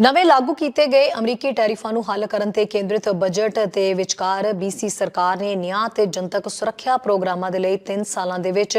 ਨਵੇਂ ਲਾਗੂ ਕੀਤੇ ਗਏ ਅਮਰੀਕੀ ਟੈਰਿਫਾਂ ਨੂੰ ਹੱਲ ਕਰਨ ਤੇ ਕੇਂਦਰਿਤ ਬਜਟ ਤੇ ਵਿਚਕਾਰ BC ਸਰਕਾਰ ਨੇ ਨਿਆਂ ਤੇ ਜਨਤਕ ਸੁਰੱਖਿਆ ਪ੍ਰੋਗਰਾਮਾਂ ਦੇ ਲਈ 3 ਸਾਲਾਂ ਦੇ ਵਿੱਚ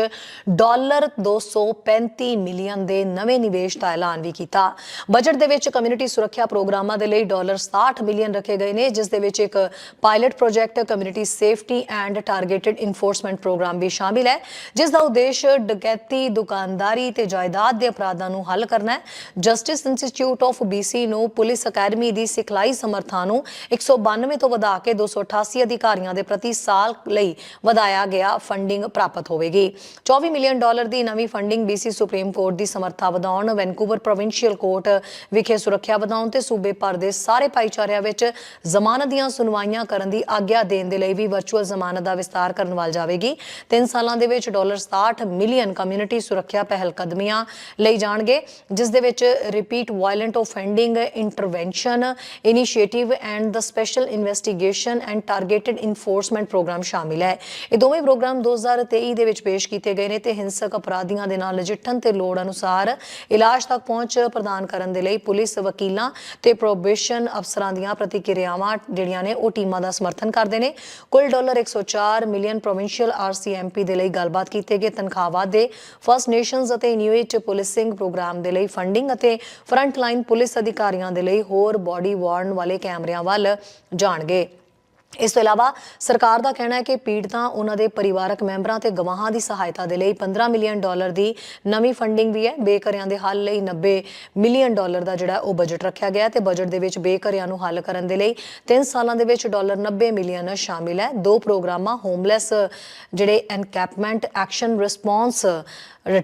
ਡਾਲਰ 235 ਮਿਲੀਅਨ ਦੇ ਨਵੇਂ ਨਿਵੇਸ਼ ਦਾ ਐਲਾਨ ਵੀ ਕੀਤਾ। ਬਜਟ ਦੇ ਵਿੱਚ ਕਮਿਊਨਿਟੀ ਸੁਰੱਖਿਆ ਪ੍ਰੋਗਰਾਮਾਂ ਦੇ ਲਈ ਡਾਲਰ 60 ਮਿਲੀਅਨ ਰੱਖੇ ਗਏ ਨੇ, ਜਿਸ ਦੇ ਵਿੱਚ ਇੱਕ pilot project, community safety and targeted enforcement program ਵੀ ਸ਼ਾਮਿਲ ਹੈ, ਜਿਸ ਦਾ ਉਦੇਸ਼ ਡਕੈਤੀ ਦੁਕਾਨਦਾਰੀ ਤੇ ਜਾਇਦਾਦ ਦੇ ਅਪਰਾਧਾਂ ਨੂੰ ਹੱਲ ਕਰਨਾ ਹੈ। ਜਸਟਿਸ ਇੰਸਟੀਚਿਊਟ ਆਫ BC ਨੂੰ ਪੁਲਿਸ ਅਕੈਡਮੀ ਦੀ ਸਿਖਲਾਈ ਸਮਰਥਾ ਨੂੰ 192 ਤੋਂ ਵਧਾ ਕੇ 288 ਅਧਿਕਾਰੀਆਂ ਦੇ ਪ੍ਰਤੀ ਸਾਲ ਲਈ ਵਧਾਇਆ ਗਿਆ ਫੰਡਿੰਗ ਪ੍ਰਾਪਤ ਹੋਵੇਗੀ। 24 ਮਿਲੀਅਨ ਡਾਲਰ ਦੀ ਨਵੀਂ ਫੰਡਿੰਗ BC ਸੁਪਰੀਮ ਕੋਰਟ ਦੀ ਸਮਰੱਥਾ ਵਧਾਉਣ, ਵੈਨਕੂਵਰ ਪ੍ਰੋਵਿੰਸ਼ੀਅਲ ਕੋਰਟ ਵਿਖੇ ਸੁਰੱਖਿਆ ਵਧਾਉਣ ਤੇ ਸੂਬੇ ਭਰ ਦੇ ਸਾਰੇ ਭਾਈਚਾਰਿਆਂ ਵਿੱਚ ਜ਼ਮਾਨਤ ਦੀਆਂ ਸੁਣਵਾਈਆਂ ਕਰਨ ਦੀ ਆਗਿਆ ਦੇਣ ਦੇ ਲਈ ਵੀ ਵਰਚੁਅਲ ਜ਼ਮਾਨਤ ਦਾ ਵਿਸਤਾਰ ਕਰਨ ਵੱਲ ਜਾਵੇਗੀ। 3 ਸਾਲਾਂ ਦੇ ਵਿੱਚ ਡਾਲਰ 67 ਮਿਲੀਅਨ ਕਮਿਊਨਿਟੀ ਸੁਰੱਖਿਆ ਪਹਿਲ ਕਦਮੀਆਂ ਲਈ ਜਾਣਗੇ, ਜਿਸ ਦੇ ਵਿੱਚ repeat violent offending intervention initiative and the special investigation and targeted enforcement program ਸ਼ਾਮਿਲ ਹੈ। ਇਹ ਦੋਵੇਂ ਪ੍ਰੋਗਰਾਮ 2023 ਦੇ ਵਿੱਚ ਪੇਸ਼ ਕੀਤੇ ਗਏ ਨੇ ਤੇ ਹਿੰਸਕ ਅਪਰਾਧੀਆਂ ਦੇ ਨਾਲ ਨਜਿੱਠਣ ਤੇ ਲੋੜ ਅਨੁਸਾਰ ਇਲਾਜ ਤੱਕ ਪਹੁੰਚ ਪ੍ਰਦਾਨ ਕਰਨ ਦੇ ਲਈ ਪੁਲਿਸ ਵਕੀਲਾਂ ਤੇ ਪ੍ਰੋਬੇਸ਼ਨ ਅਫਸਰਾਂ ਦੀਆਂ ਪ੍ਰਤੀਕਿਰਿਆਵਾਂ ਜਿਹੜੀਆਂ ਨੇ ਉਹ ਟੀਮਾਂ ਦਾ ਸਮਰਥਨ ਕਰਦੇ ਨੇ। ਕੁੱਲ ਡਾਲਰ 104 ਮਿਲੀਅਨ ਪ੍ਰੋਵਿੰਸ਼ੀਅਲ ਆਰਸੀਐਮਪੀ ਦੇ ਲਈ ਗੱਲਬਾਤ ਕੀਤੇ ਗਏ ਤਨਖਾਹ ਵਾਧੇ ਫਰਸਟ ਨੇਸ਼ਨਸ ਅਤੇ ਇਨੂਇਟ ਪੁਲਿਸਿੰਗ ਪ੍ਰੋਗਰਾਮ ਦੇ ਲਈ ਫੰਡਿੰਗ ਅਤੇ ਫਰੰਟ ਲਾਈਨ ਪੁਲਿਸ ਅਧਿਕਾਰੀਆਂ ਦੇ ਲਈ ਹੋਰ ਬਾਡੀ ਵਾਰਨ ਵਾਲੇ ਕੈਮਰਿਆਂ ਵੱਲ ਜਾਣਗੇ। ਇਸ ਤੋਂ ਇਲਾਵਾ ਸਰਕਾਰ ਦਾ ਕਹਿਣਾ ਹੈ ਕਿ ਪੀੜਤਾਂ ਉਹਨਾਂ ਦੇ ਪਰਿਵਾਰਕ ਮੈਂਬਰਾਂ ਤੇ ਗਵਾਹਾਂ ਦੀ ਸਹਾਇਤਾ ਦੇ ਲਈ 15 ਮਿਲੀਅਨ ਡਾਲਰ ਦੀ ਨਵੀਂ ਫੰਡਿੰਗ ਵੀ ਹੈ। ਬੇਘਰਿਆਂ ਦੇ ਹੱਲ ਲਈ 90 ਮਿਲੀਅਨ ਡਾਲਰ ਦਾ ਜਿਹੜਾ ਉਹ ਬਜਟ ਰੱਖਿਆ ਗਿਆ ਹੈ ਤੇ ਬਜਟ ਦੇ ਵਿੱਚ ਬੇਘਰਿਆਂ ਨੂੰ ਹੱਲ ਕਰਨ ਦੇ ਲਈ 3 ਸਾਲਾਂ ਦੇ ਵਿੱਚ ਡਾਲਰ 90 ਮਿਲੀਅਨ ਸ਼ਾਮਿਲ ਹੈ। ਦੋ ਪ੍ਰੋਗਰਾਮਾਂ ਹੋਮਲੈਸ ਜਿਹੜੇ ਐਨਕੈਪਮੈਂਟ ਐਕਸ਼ਨ ਰਿਸਪੌਂਸ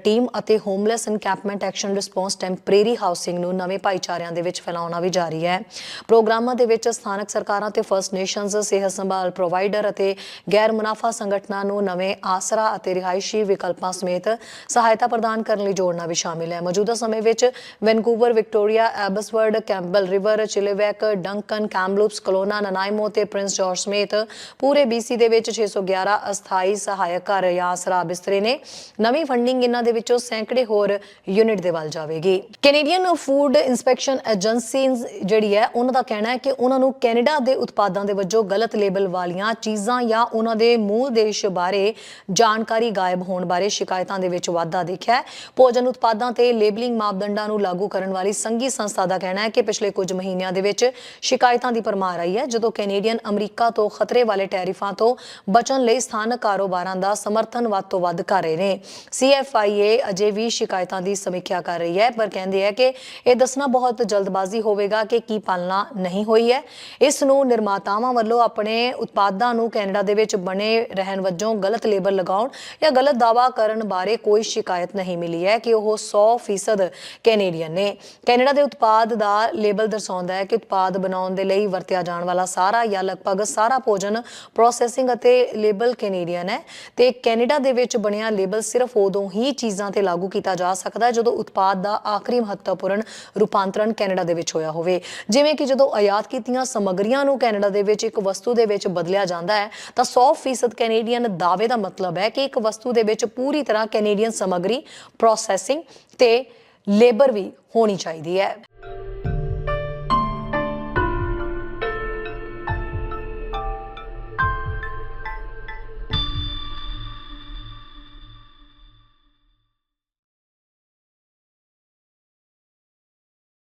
ਟੀਮ ਅਤੇ homeless encampment action response temporary housing ਨੂੰ ਨਵੇਂ ਭਾਈਚਾਰਿਆਂ ਦੇ ਵਿੱਚ ਫੈਲਾਉਣਾ ਵੀ ਜਾਰੀ ਹੈ। ਪ੍ਰੋਗਰਾਮਾਂ ਦੇ ਵਿੱਚ ਸਥਾਨਕ ਸਰਕਾਰਾਂ ਤੇ ਫਰਸਟ ਨੇਸ਼ਨਸ ਸਿਹਤ ਸੰਭਾਲ ਪ੍ਰੋਵਾਈਡਰ ਅਤੇ ਗੈਰ ਮੁਨਾਫਾ ਸੰਗਠਨਾਂ ਨੂੰ ਨਵੇਂ ਆਸਰਾ ਅਤੇ ਰਿਹਾਇਸ਼ੀ ਵਿਕਲਪਾਂ ਸਮੇਤ ਸਹਾਇਤਾ ਪ੍ਰਦਾਨ ਕਰਨ ਲਈ ਜੋੜਨਾ ਵੀ ਸ਼ਾਮਿਲ ਹੈ। ਮੌਜੂਦਾ ਸਮੇਂ ਵਿੱਚ Vancouver, Victoria, Abbotsford Campbell River, Chilliwack, Duncan, Kamloops, Kelowna Nanaimo ਤੇ ਪ੍ਰਿੰਸ ਜਾਰਜ ਸਮੇਤ ਪੂਰੇ BC ਦੇ ਵਿੱਚ 611 ਅਸਥਾਈ ਸਹਾਇਕ ਘਰ ਜਾਂ ਆਸਰਾ ਬਿਸਤਰੇ ਨੇ ਨਵੀਂ ਫੰਡਿੰਗ ਇਹਨਾਂ ਦੇ ਵਿੱਚੋਂ ਸੈਂਕੜੇ ਹੋਰ ਯੂਨਿਟ ਦੇ ਵੱਲ ਜਾਵੇਗੀ। ਕੈਨੇਡੀਅਨ ਫੂਡ ਇਨਸਪੈਕਸ਼ਨ ਏਜੰਸੀ ਜਿਹੜੀ ਹੈ, ਉਹਨਾਂ ਦਾ ਕਹਿਣਾ ਹੈ ਕਿ ਉਹਨਾਂ ਨੂੰ ਕੈਨੇਡਾ ਦੇ ਉਤਪਾਦਾਂ ਦੇ ਵਜੋਂ ਗਲਤ ਲੇਬਲ ਵਾਲੀਆਂ ਚੀਜ਼ਾਂ ਜਾਂ ਉਹਨਾਂ ਦੇ ਮੂਲ ਦੇਸ਼ ਬਾਰੇ ਜਾਣਕਾਰੀ ਗਾਇਬ ਹੋਣ ਬਾਰੇ ਸ਼ਿਕਾਇਤਾਂ ਦੇ ਵਿੱਚ ਵਾਧਾ ਦੇਖਿਆ ਹੈ। ਭੋਜਨ ਉਤਪਾਦਾਂ ਤੇ ਲੇਬਲਿੰਗ ਮਾਪਦੰਡਾਂ ਨੂੰ ਲਾਗੂ ਕਰਨ ਵਾਲੀ ਸੰਘੀ ਸੰਸਥਾ ਦਾ ਕਹਿਣਾ ਹੈ ਕਿ ਪਿਛਲੇ ਕੁਝ ਮਹੀਨਿਆਂ ਦੇ ਵਿੱਚ ਸ਼ਿਕਾਇਤਾਂ ਦੀ ਪਰਮਾਰ ਆਈ ਹੈ, ਜਦੋਂ ਕੈਨੇਡੀਅਨ ਅਮਰੀਕਾ ਤੋਂ ਖਤਰੇ ਵਾਲੇ ਟੈਰਿਫਾਂ ਤੋਂ ਬਚਣ ਲਈ ਸਥਾਨਕ ਕਾਰੋਬਾਰਾਂ ਦਾ ਸਮਰਥਨ ਵੱਧ ਤੋਂ ਵੱਧ ਕਰ ਰਹੇ ਨੇ। ਸੀਐਫਆਈਏ ਅਜੇ ਵੀ ਸ਼ਿਕਾਇਤਾਂ ਦੀ ਸਮੀਖਿਆ ਕਰ ਰਹੀ ਹੈ, ਪਰ ਕਹਿੰਦੇ ਹੈ ਕਿ ਇਹ ਦੱਸਣਾ ਬਹੁਤ ਜਲਦਬਾਜ਼ੀ ਹੋਵੇਗਾ ਕਿ ਕੀ ਪਾਲਣਾ ਨਹੀਂ ਹੋਈ ਹੈ। ਇਸ ਨੂੰ ਨਿਰਮਾਤਾਵਾਂ ਵੱਲੋਂ ਆਪਣੇ ਉਤਪਾਦਾਂ ਨੂੰ ਕੈਨੇਡਾ ਦੇ ਵਿੱਚ ਬਣੇ ਰਹਿਣ ਵਜੋਂ ਗਲਤ ਲੇਬਲ ਲਗਾਉਣ ਜਾਂ ਗਲਤ ਦਾਅਵਾ ਕਰਨ ਬਾਰੇ ਕੋਈ ਸ਼ਿਕਾਇਤ ਨਹੀਂ ਮਿਲੀ ਹੈ ਕਿ ਉਹ 100% ਕੈਨੇਡੀਅਨ ਨੇ। ਕੈਨੇਡਾ ਦੇ ਉਤਪਾਦ ਦਾ ਲੇਬਲ ਦਰਸਾਉਂਦਾ ਹੈ ਕਿ ਉਤਪਾਦ ਬਣਾਉਣ ਦੇ ਲਈ ਵਰਤਿਆ ਜਾਣ ਵਾਲਾ ਸਾਰਾ ਜਾਂ ਲਗਭਗ ਸਾਰਾ ਭੋਜਨ ਪ੍ਰੋਸੈਸਿੰਗ ਅਤੇ ਲੇਬਲ ਕੈਨੇਡੀਅਨ ਹੈ ਤੇ ਕੈਨੇਡਾ ਦੇ ਵਿੱਚ ਬਣਿਆ ਲੇਬਲ ਸਿਰਫ ਉਦੋਂ ਹੀ ਚੀਜ਼ਾਂ ਤੇ ਲਾਗੂ ਕੀਤਾ ਜਾ ਸਕਦਾ ਹੈ ਜਦੋਂ ਉਤਪਾਦ ਦਾ ਆਖਰੀ ਮਹੱਤਵਪੂਰਨ ਰੂਪਾਂਤਰਣ ਕੈਨੇਡਾ ਦੇ ਵਿੱਚ ਹੋਇਆ ਹੋਵੇ। ਜਿਵੇਂ ਕਿ ਜਦੋਂ ਆਯਾਤ ਕੀਤੀਆਂ ਸਮੱਗਰੀਆਂ ਨੂੰ ਕੈਨੇਡਾ ਦੇ ਵਿੱਚ ਇੱਕ ਵਸਤੂ ਦੇ ਵਿੱਚ ਬਦਲਿਆ ਜਾਂਦਾ ਹੈ, ਤਾਂ 100% ਕੈਨੇਡੀਅਨ ਦਾਅਵੇ ਦਾ ਮਤਲਬ ਹੈ ਕਿ ਇੱਕ ਵਸਤੂ ਦੇ ਵਿੱਚ ਪੂਰੀ ਤਰ੍ਹਾਂ ਕੈਨੇਡੀਅਨ ਸਮੱਗਰੀ ਪ੍ਰੋਸੈਸਿੰਗ ਤੇ ਲੇਬਰ ਵੀ ਹੋਣੀ ਚਾਹੀਦੀ ਹੈ।